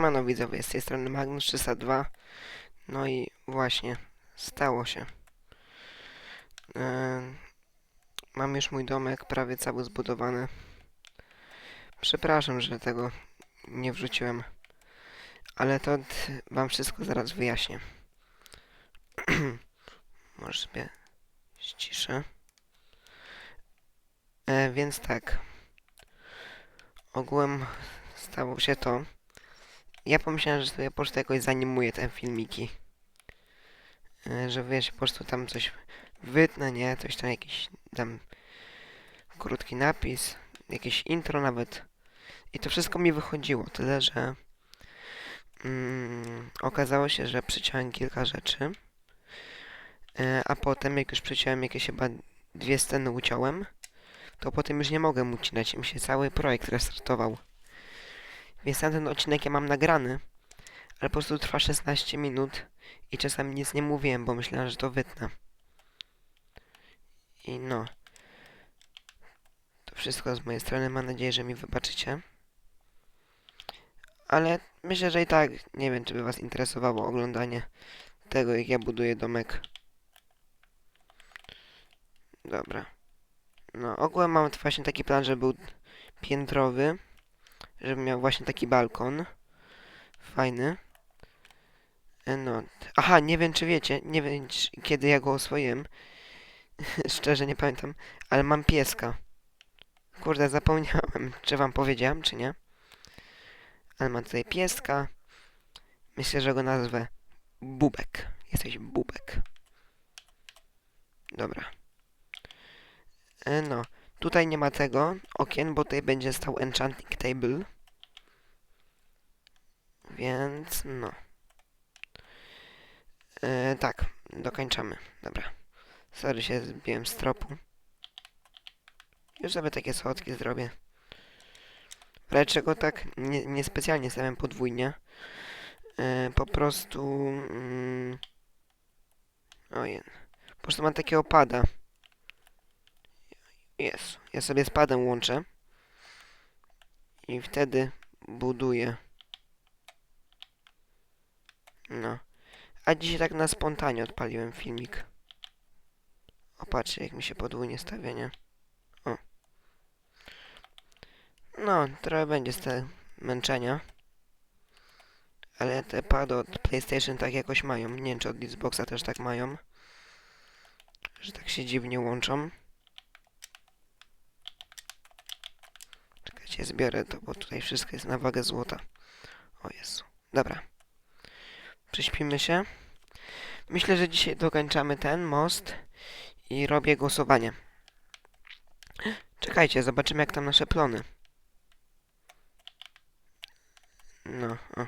Mano widzowie, z tej strony Magnus 302. No i właśnie, stało się. Em, mam już mój domek prawie cały zbudowany. Przepraszam, że tego nie wrzuciłem. Ale to wam wszystko zaraz wyjaśnię. Może sobie ściszę. E, więc tak. Ogółem stało się to. Ja pomyślałem, że sobie po prostu jakoś zanimuję te filmiki. E, Że wiesz, po prostu tam coś wytnę, nie? Coś tam jakiś tam krótki napis, jakieś intro nawet. I to wszystko mi wychodziło, tyle że mm, okazało się, że przyciąłem kilka rzeczy. E, a potem, jak już przyciąłem jakieś chyba dwie sceny uciąłem, to potem już nie mogłem ucinać. Mi się cały projekt restartował. Więc na ten odcinek ja mam nagrany, ale po prostu trwa 16 minut i czasami nic nie mówiłem, bo myślałem, że to wytnę. I no. To wszystko z mojej strony. Mam nadzieję, że mi wybaczycie. Ale myślę, że i tak nie wiem, czy by was interesowało oglądanie tego, jak ja buduję domek. Dobra. No, ogółem mam właśnie taki plan, że był piętrowy żeby miał właśnie taki balkon. Fajny. E, No. Aha, nie wiem czy wiecie, nie wiem kiedy ja go oswoiłem. Szczerze nie pamiętam, ale mam pieska. Kurde, zapomniałem, czy wam powiedziałem, czy nie. Ale mam tutaj pieska. Myślę, że go nazwę Bubek. Jesteś Bubek. Dobra. E, no. Tutaj nie ma tego okien, bo tutaj będzie stał enchanting table. Więc no. E, tak, dokończamy. Dobra. Sorry, się zbiłem z tropu. Już sobie takie schodki zrobię. Ale czego tak nie, niespecjalnie stawiam podwójnie. E, po prostu... Mm. Po prostu mam takiego pada. Jest. Ja sobie z padem łączę. I wtedy buduję. No. A dzisiaj tak na spontanie odpaliłem filmik. O, patrzcie, jak mi się podwójnie stawia, nie? O. No, trochę będzie z te męczenia. Ale te pady od PlayStation tak jakoś mają. Nie wiem, czy od Xboxa też tak mają. Że tak się dziwnie łączą. Czekajcie, zbiorę to, bo tutaj wszystko jest na wagę złota. O Jezu. Dobra. Prześpimy się. Myślę, że dzisiaj dokończamy ten most i robię głosowanie. Czekajcie, zobaczymy jak tam nasze plony. No, o.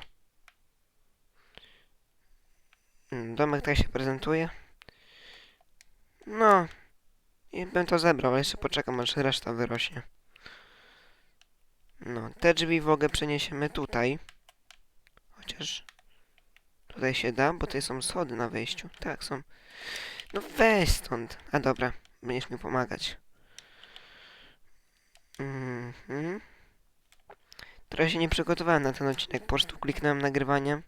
Mm, Domek tak się prezentuje. No. I bym to zebrał, jeszcze poczekam aż reszta wyrośnie. No, te drzwi w ogóle przeniesiemy tutaj. Chociaż tutaj się da, bo tutaj są schody na wejściu. Tak, są. No weź stąd. A dobra, będziesz mi pomagać. Mhm. Trochę się nie przygotowałem na ten odcinek. Po prostu kliknąłem nagrywanie.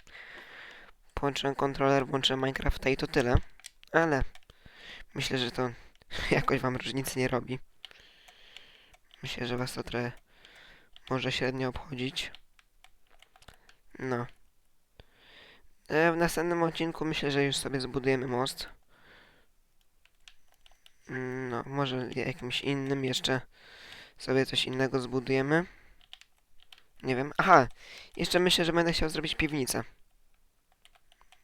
Połączyłem kontroler, włączyłem Minecrafta i to tyle. Ale myślę, że to jakoś wam różnicy nie robi. Myślę, że was to trochę może średnio obchodzić. No. E, w następnym odcinku myślę, że już sobie zbudujemy most. No, może jakimś innym jeszcze sobie coś innego zbudujemy. Nie wiem. Aha! Jeszcze myślę, że będę chciał zrobić piwnicę.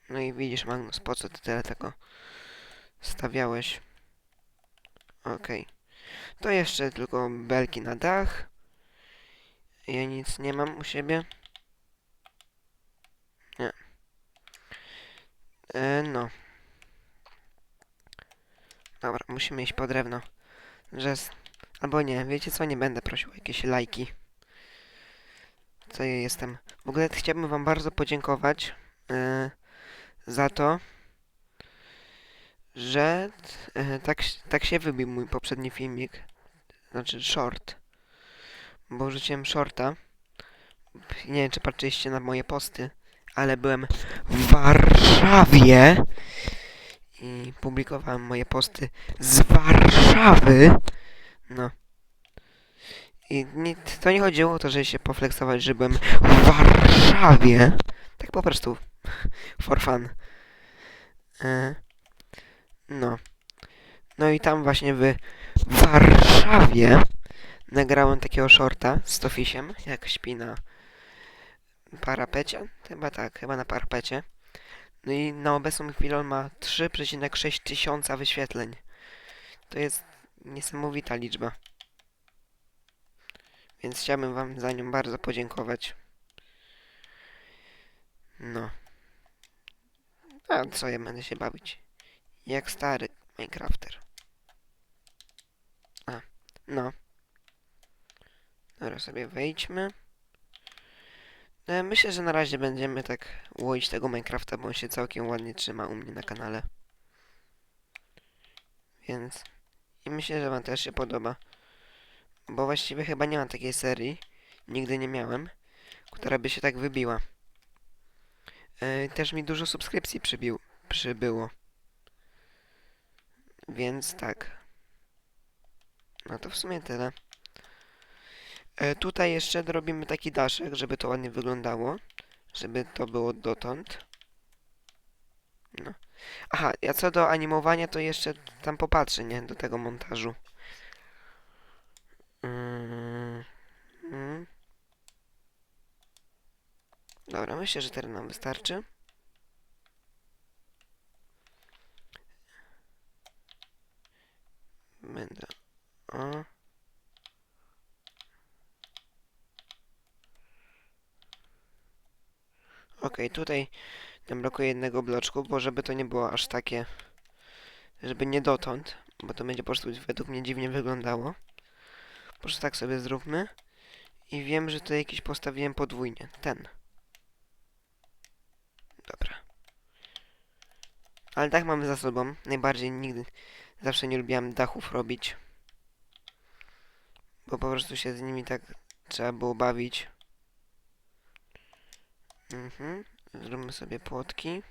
No i widzisz, Magnus, po co ty tyle tego stawiałeś? Okej. To jeszcze tylko belki na dach. Ja nic nie mam u siebie. Nie. E, no. Dobra, musimy iść po drewno. Albo nie, wiecie co? Nie będę prosił o jakieś lajki. Co ja jestem. W ogóle chciałbym wam bardzo podziękować e, za to, że e, tak, tak się wybił mój poprzedni filmik. Znaczy short. Bo rzuciłem shorta. nie wiem, czy patrzyliście na moje posty, ale byłem w Warszawie i publikowałem moje posty z Warszawy. No. I nie, to nie chodziło o to, żeby się poflexować, że byłem w Warszawie. Tak po prostu. For fun. E, no. No i tam właśnie w Warszawie nagrałem takiego shorta z Tofisiem, jak śpi na parapecie. Chyba tak, chyba na parapecie. No i na obecną chwilę on ma 3,6 tysiąca wyświetleń. To jest niesamowita liczba. Więc chciałbym wam za nią bardzo podziękować. No. A co ja będę się bawić? Jak stary Minecrafter. A, no. Dobra, sobie wejdźmy. No, myślę, że na razie będziemy tak łoić tego Minecrafta, bo on się całkiem ładnie trzyma u mnie na kanale. Więc... I myślę, że wam też się podoba. Bo właściwie chyba nie ma takiej serii, nigdy nie miałem, która by się tak wybiła. Yy, też mi dużo subskrypcji przybił, przybyło. Więc tak. No to w sumie tyle. E, tutaj jeszcze dorobimy taki daszek, żeby to ładnie wyglądało. Żeby to było dotąd. No. Aha, a co do animowania, to jeszcze tam popatrzę, nie? Do tego montażu. Mm, mm. Dobra, myślę, że teraz nam wystarczy. Będę... O. Okej, tutaj nam brakuje jednego bloczku, bo żeby to nie było aż takie... Żeby nie dotąd, bo to będzie po prostu według mnie dziwnie wyglądało. Po prostu tak sobie zróbmy. I wiem, że tutaj jakiś postawiłem podwójnie. Ten. Dobra. Ale tak mamy za sobą. Najbardziej nigdy... Zawsze nie lubiłem dachów robić. Bo po prostu się z nimi tak trzeba było bawić. Mhm. Zróbmy sobie płotki.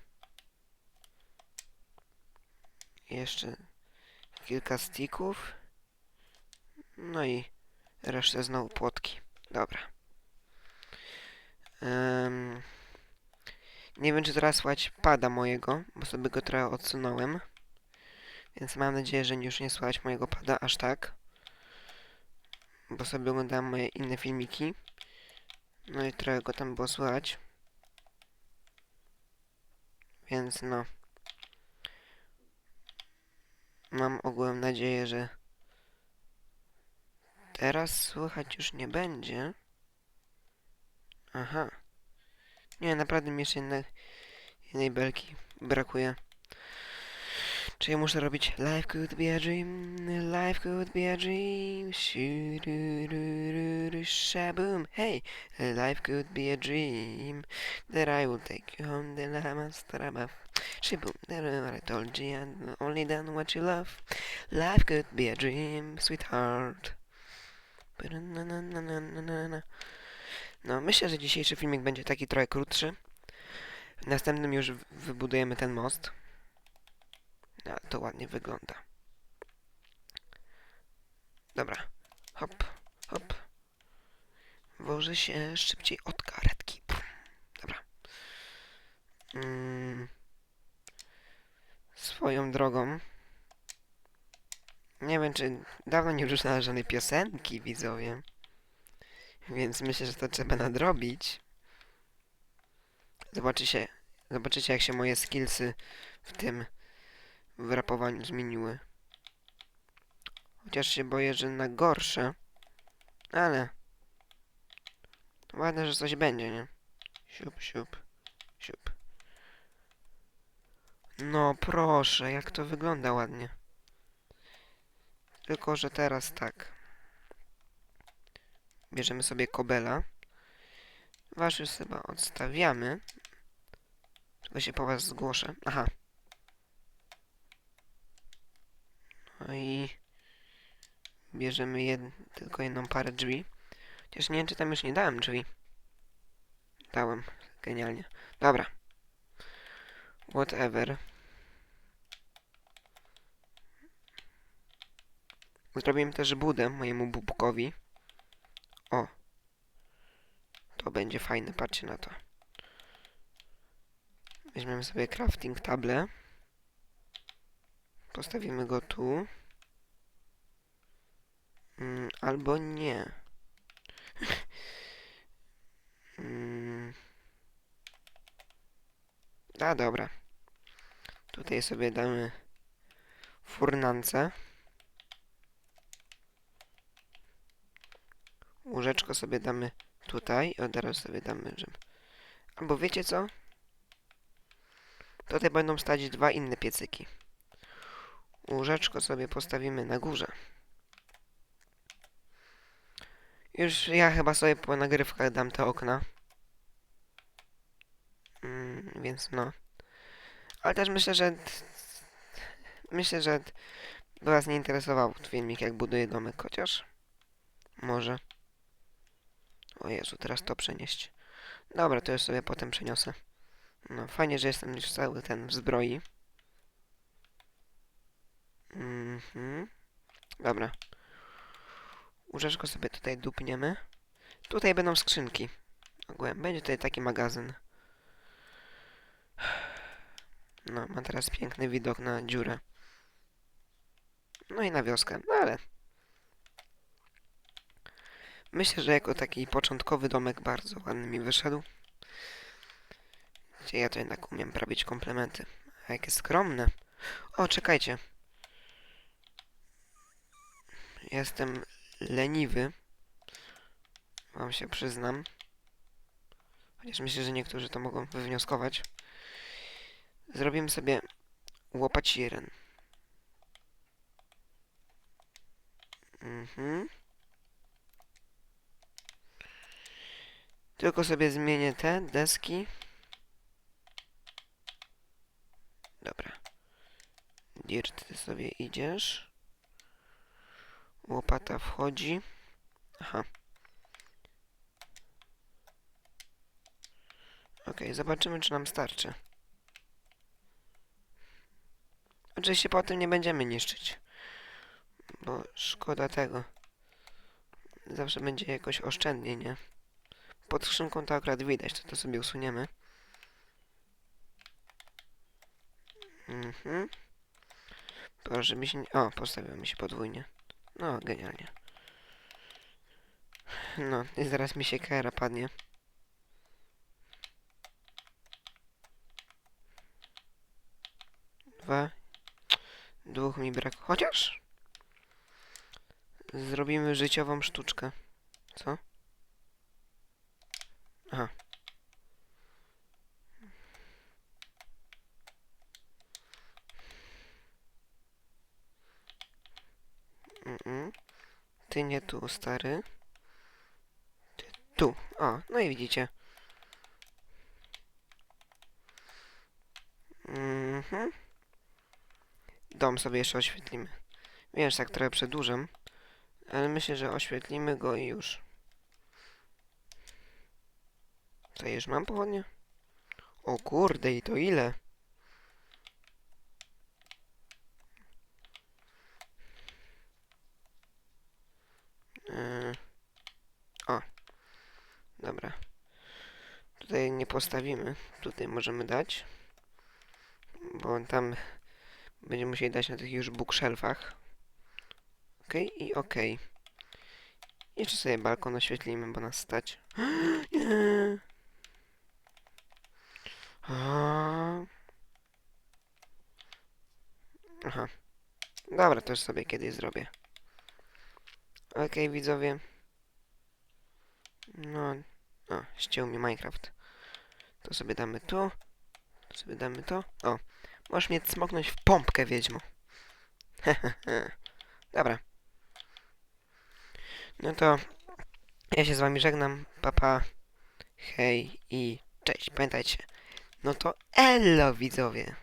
Jeszcze kilka sticków. No i resztę znowu płotki. Dobra. Em, nie wiem, czy teraz słychać pada mojego, bo sobie go trochę odsunąłem. Więc mam nadzieję, że już nie słychać mojego pada aż tak. Bo sobie oglądałem moje inne filmiki. No i trochę go tam było słychać. Więc no. Mam ogółem nadzieję, że teraz słychać już nie będzie. Aha. Nie, naprawdę mi jeszcze jednej, jednej belki brakuje. Czy ja muszę robić Life could be a dream, life could be a dream, shaboom, hey, life could be a dream, that I will take you home, then I must above, shaboom, that I told you and only done what you love, life could be a dream, sweetheart. No, myślę, że dzisiejszy filmik będzie taki trochę krótszy. W następnym już wybudujemy ten most. No, to ładnie wygląda. Dobra. Hop, hop. Wożę się szybciej od karetki. Dobra. Mm. Swoją drogą. Nie wiem, czy dawno nie użyłem żadnej piosenki, widzowie. Więc myślę, że to trzeba nadrobić. Zobaczycie, zobaczycie jak się moje skillsy w tym w rapowaniu zmieniły. Chociaż się boję, że na gorsze. Ale... Ładne, że coś będzie, nie? Siup, siup, siup. No proszę, jak to wygląda ładnie. Tylko, że teraz tak. Bierzemy sobie kobela. Was już chyba odstawiamy. Tylko się po was zgłoszę. Aha. No i bierzemy jed tylko jedną parę drzwi. Chociaż nie wiem, czy tam już nie dałem drzwi. Dałem. Genialnie. Dobra. Whatever. Zrobimy też budę mojemu bubkowi. O. To będzie fajne, patrzcie na to. Weźmiemy sobie crafting table. Postawimy go tu. Mm, albo nie. mm. A dobra. Tutaj sobie damy furnance. Łóżeczko sobie damy tutaj. Od razu sobie damy, że... Albo wiecie co? Tutaj będą stać dwa inne piecyki. Łóżeczko sobie postawimy na górze. Już ja chyba sobie po nagrywkach dam te okna. Mm, więc no. Ale też myślę, że... Myślę, że by was nie interesował filmik, jak buduję domek, chociaż... Może. O Jezu, teraz to przenieść. Dobra, to już sobie potem przeniosę. No, fajnie, że jestem już cały ten w zbroi. Mhm. Dobra. Łóżeczko sobie tutaj dupniemy. Tutaj będą skrzynki. Ogółem będzie tutaj taki magazyn. No, ma teraz piękny widok na dziurę. No i na wioskę, no ale... Myślę, że jako taki początkowy domek bardzo ładny mi wyszedł. Gdzie ja to jednak umiem prawić komplementy. A jakie skromne. O, czekajcie. Jestem leniwy. Wam się przyznam. Chociaż myślę, że niektórzy to mogą wywnioskować. Zrobimy sobie łopaciren. Mhm. Tylko sobie zmienię te deski. Dobra. Dirt, ty sobie idziesz. Łopata wchodzi. Aha. Okej, zobaczymy, czy nam starczy. Oczywiście po tym nie będziemy niszczyć. Bo szkoda tego. Zawsze będzie jakoś oszczędnie, nie? Pod skrzynką to akurat widać, to to sobie usuniemy. Mhm. Proszę mi się... O, postawiło mi się podwójnie. No, genialnie. No, i zaraz mi się kera padnie. Dwa. Dwóch mi brak. Chociaż... Zrobimy życiową sztuczkę. Co? Aha. Mm-mm. Ty nie tu, stary. Ty tu. O, no i widzicie. Mhm. Dom sobie jeszcze oświetlimy. Wiesz, tak trochę przedłużam. Ale myślę, że oświetlimy go i już. Co, już mam pochodnie? O kurde, i to ile? Yy. O. Dobra. Tutaj nie postawimy. Tutaj możemy dać. Bo tam będziemy musieli dać na tych już bookshelfach. Okej i okej. Jeszcze sobie balkon oświetlimy, bo nas stać. Nie. Aha. Dobra, to już sobie kiedyś zrobię. Okej, widzowie. No, o, ściął mi Minecraft. To sobie damy tu. To sobie damy to. O, możesz mnie smoknąć w pompkę, wiedźmo. Dobra. No to ja się z wami żegnam. Papa. Hej i cześć. Pamiętajcie. No to elo widzowie.